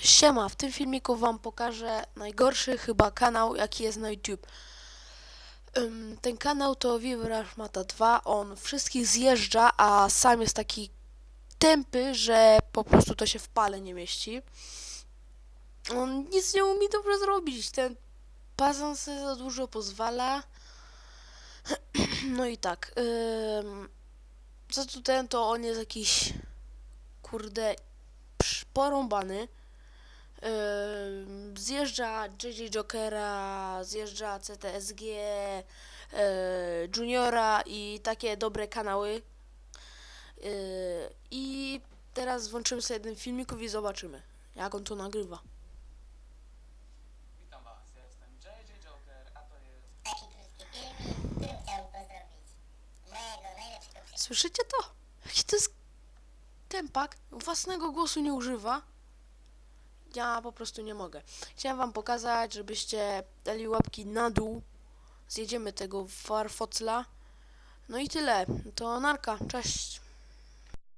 Siema, w tym filmiku wam pokażę najgorszy chyba kanał jaki jest na YouTube. Ym, ten kanał to Vivrash Mata 2, on wszystkich zjeżdża, a sam jest taki tępy, że po prostu to się w pale nie mieści. On nic nie umie dobrze zrobić, ten pazon sobie za dużo pozwala. No i tak, ym, co tu ten, to on jest jakiś, kurde, porąbany. Zjeżdża JJ Jokera, zjeżdża CTSG, yy, Juniora i takie dobre kanały. Yy, I teraz włączymy sobie jeden filmików i zobaczymy, jak on to nagrywa. Witam Was, ja jestem JJ Joker, a to jest... Słyszycie to? Jaki to jest tempak? Własnego głosu nie używa. Ja po prostu nie mogę. Chciałem wam pokazać, żebyście dali łapki na dół. Zjedziemy tego farfocla. No i tyle. To narka. Cześć.